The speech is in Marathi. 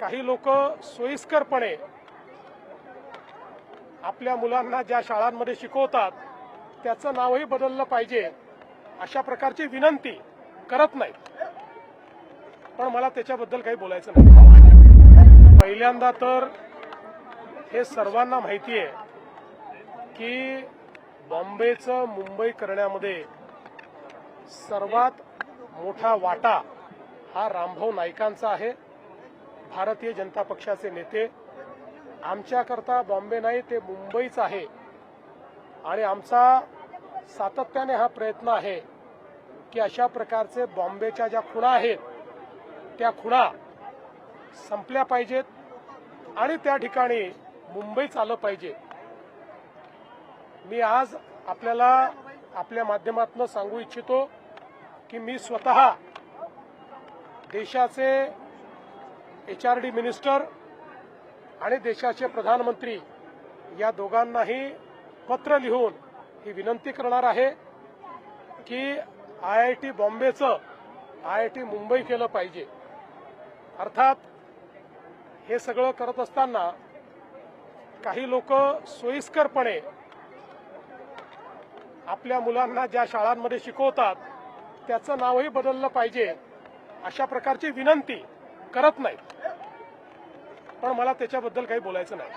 काही लोक सोयीस्करपणे आपल्या मुलांना ज्या शाळांमध्ये शिकवतात त्याचं नावही बदललं पाहिजे अशा प्रकारची विनंती करत नाहीत. पण मला त्याच्याबद्दल काही बोलायचं नाही. पहिल्यांदा तर हे सर्वांना माहिती आहे की बॉम्बेचं मुंबई करण्यामध्ये सर्वात मोठा वाटा हा रामभाऊ नाईकांचा आहे. भारतीय जनता पक्षाचे नेते. आमच्याकरता बॉम्बे नाही ते मुंबईच आहे. आणि आमचा सातत्याने हा प्रयत्न आहे की अशा प्रकारचे बॉम्बेच्या ज्या खुणा आहेत त्या खुणा संपल्या पाहिजेत आणि त्या ठिकाणी मुंबईच आलं पाहिजे. मी आज आपल्याला आपल्या माध्यमातून सांगू इच्छितो की मी स्वतः देशाचे एच आर डी मिनिस्टर आणि देशाचे प्रधानमंत्री या दोघांनाही पत्र लिहून ही विनंती करणार आहे की आय आय टी बॉम्बेचं आय आय टी मुंबई केलं पाहिजे. अर्थात हे सगळं करत असताना काही लोक सोयीस्करपणे आपल्या मुलांना ज्या शाळांमध्ये शिकवतात त्याचं नावही बदललं पाहिजे अशा प्रकारची विनंती करत नाहीत. पण मला त्याच्याबद्दल काही बोलायचं नाही.